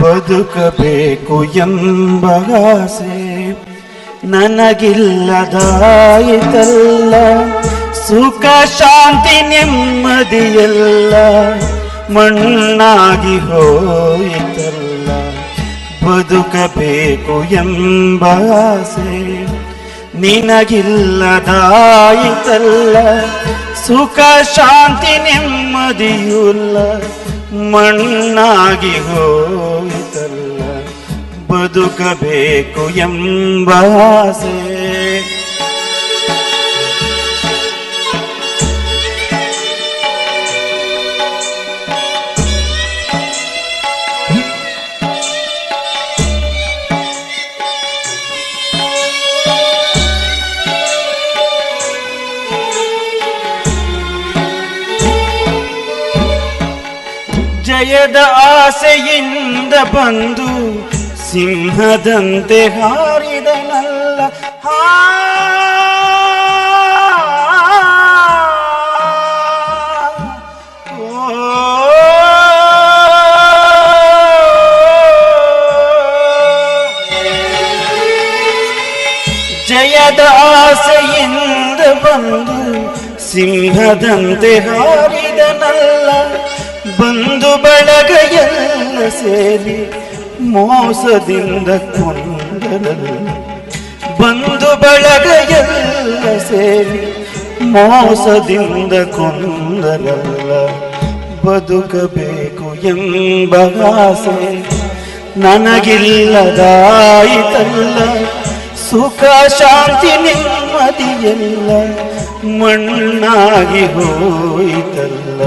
ಬದುಕಬೇಕು ಎಂಬ ಆಸೆ ನನಗಿಲ್ಲದಾಯಿತಲ್ಲ ಸುಖ ಶಾಂತಿ ನೆಮ್ಮದಿಯಲ್ಲ ಮಣ್ಣಾಗಿ ಹೋಯಿತಲ್ಲ. ಬದುಕಬೇಕು ಎಂಬ ಆಸೆ ನಿನಗಿಲ್ಲದಾಯಿತಲ್ಲ ಸುಖ ಶಾಂತಿ ನೆಮ್ಮದಿಯುಲ್ಲ ಮಣ್ಣಾಗಿ ಹೋಯಿತಲ್ಲ ಬದುಕಬೇಕು ಎಂಬ ಆಸೆ. ಜಯದ ಆಸೆಯಿಂದ ಬಂದು ಸಿಂಹದಂತೆ ಹಾರಿದನಲ್ಲ. ಜಯದ ಆಸೆಯಿಂದ ಬಂದು ಸಿಂಹದಂತೆ ಹಾರಿದನಲ್ಲ. ಬಂದು ಬಳಗ ಎಲ್ಲ ಸೇರಿ ಮೋಸದಿಂದ ಕೊಂದರಲ್ಲ ಬಂದು ಬಳಗ ಎಲ್ಲ ಸೇರಿ ಮೋಸದಿಂದ ಕೊಂದರಲ್ಲ ಬದುಕಬೇಕು ಎಂಬ ಆಸೆ ನನಗಿಲ್ಲದಾಯಿತಲ್ಲ ಸುಖ, ಶಾಂತಿ ನೆಮ್ಮದಿಯಲ್ಲ ಮಣ್ಣಾಗಿ ಹೋಯಿತಲ್ಲ.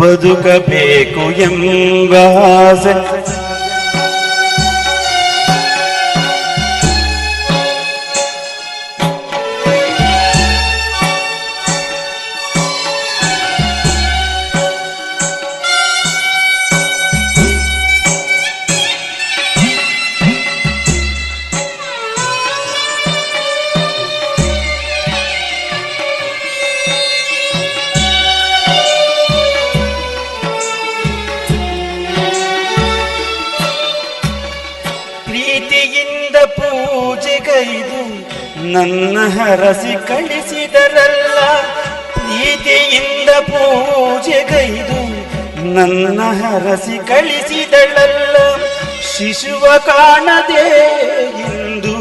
ಬದುಕಬೇಕು ಎಂಬ ಪೂಜೆಗೈದು ನನ್ನ ಹರಸಿ ಕಳಿಸಿದರಲ್ಲ, ಪ್ರೀತಿಯಿಂದ ಪೂಜೆಗೈದು ನನ್ನ ಹರಸಿ ಕಳಿಸಿದಳಲ್ಲ, ಶಿಶುವ ಕಾಣದೆ ಇಂದು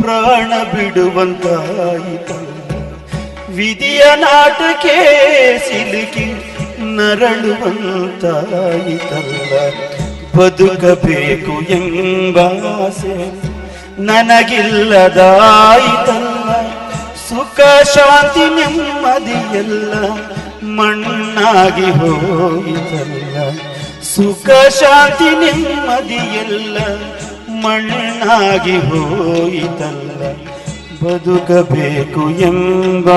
ಪ್ರಾಣ ಬಿಡುವಂತಾಯಿತಲ್ಲ ವಿಧಿಯ ನಾಟಕೆ ಸಿಲುಕಿ ನರಳುವಂತಾಯಿತಲ್ಲ, ಬದುಕಬೇಕು ಎಂಬ ಆಸೆ ನನಗಿಲ್ಲದಾಯಿತಲ್ಲ ಸುಖ ಶಾಂತಿ ನೆಮ್ಮದಿಯಲ್ಲ ಮಣ್ಣಾಗಿ ಹೋಯಿತಲ್ಲ ಸುಖ ಶಾಂತಿ ನೆಮ್ಮದಿಯಲ್ಲ ಮಣ್ಣಾಗಿ ಹೋಯಿತಲ್ಲ ಬದುಕಬೇಕು ಎಂಬ